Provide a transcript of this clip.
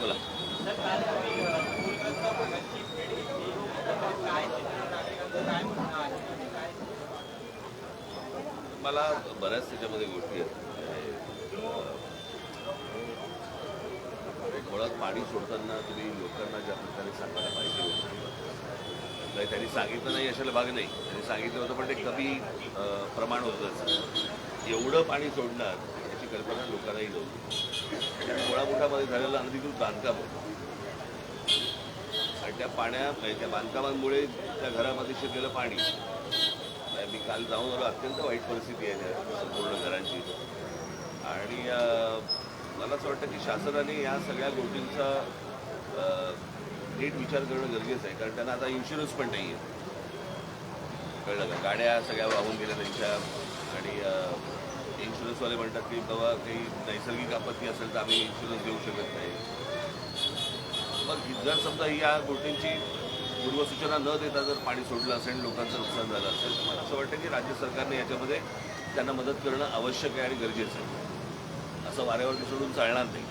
बोला मला बऱ्याच त्याच्यामध्ये गोष्टी आहेत. म्हणजे, अं, मुळात पाणी सोडताना तुम्ही लोकांना ज्या प्रकारे सांगायला पाहिजे नाही त्यांनी सांगितलं नाही अशाला भाग नाही. त्यांनी सांगितलं होतं पण ते कमी प्रमाण होतंच एवढं पाणी सोडणार याची कल्पना लोकांनाही नव्हती आणि मुळामुठामध्ये झालेलं अनधिकृत बांधकाम होतं. आणि त्या पाण्या म्हणजे त्या बांधकामांमुळे त्या घरामध्ये शिरलेलं पाणी. नाही, मी काल जाऊन आलो अत्यंत वाईट परिस्थिती आहे त्या संपूर्ण घरांची. आणि मला असं वाटतं की शासनाने या सगळ्या गोष्टींचा अं, नीट विचार करणं गरजेचं आहे. कारण त्यांना आता इन्शुरन्स पण नाही आहे कळलं का? गाड्या सगळ्या वाहून गेल्या त्यांच्या. इन्शुरन्सवाले म्हणतात की बाबा काही नैसर्गिक आपत्ती असेल तर आम्ही इन्शुरन्स देऊ शकत नाही. मग जर समजा या गोष्टींची पूर्वसूचना न देता जर पाणी सोडलं असेल लोकांचं नुकसान झालं असेल तर मला असं वाटतं की राज्य सरकारने याच्यामध्ये त्यांना मदत करणं आवश्यक आहे आणि गरजेचं आहे. असं वाऱ्यावरती सोडून चालणार नाही.